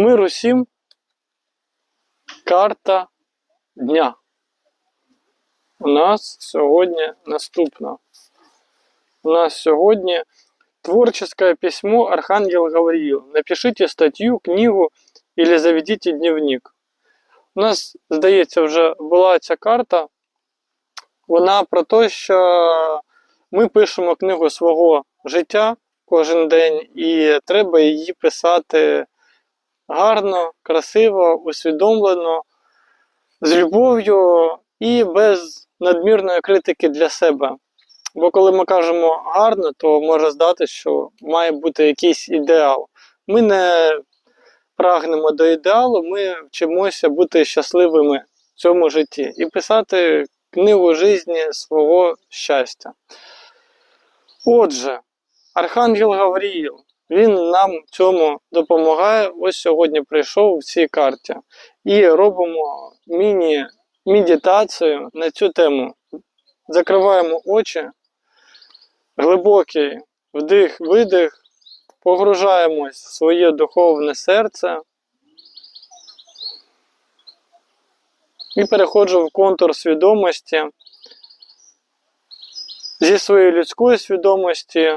Мир усім. Карта дня. У нас сьогодні наступна. У нас сьогодні творческое письмо Архангел Гавриил. Напишите статтю, книгу или заведите дневник. У нас, здається, вже була ця карта. Вона про те, що ми пишемо книгу свого життя кожен день, і треба її писати гарно, красиво, усвідомлено, з любов'ю і без надмірної критики для себе. Бо коли ми кажемо гарно, то може здати, що має бути якийсь ідеал. Ми не прагнемо до ідеалу, ми вчимося бути щасливими в цьому житті і писати книгу житті свого щастя. Отже, Архангел Гавріїл, він нам цьому допомагає. Ось сьогодні прийшов в цій карті. І робимо міні-медитацію на цю тему. Закриваємо очі, глибокий вдих, видих, погружаємось в своє духовне серце. І переходжу в контур свідомості зі своєї людської свідомості,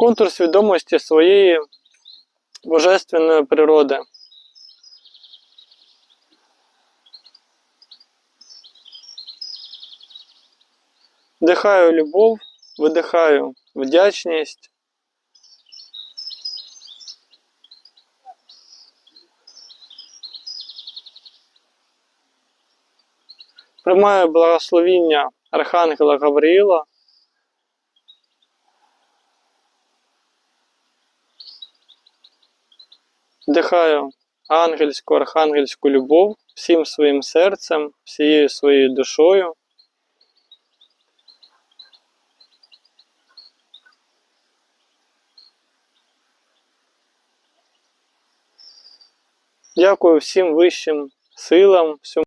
контур свідомості своєї божественної природи. Вдихаю любов, видихаю вдячність. Приймаю благословіння Архангела Гавриїла. Вдихаю ангельську, архангельську любов всім своїм серцем, всією своєю душою. Дякую всім вищим силам, всьому.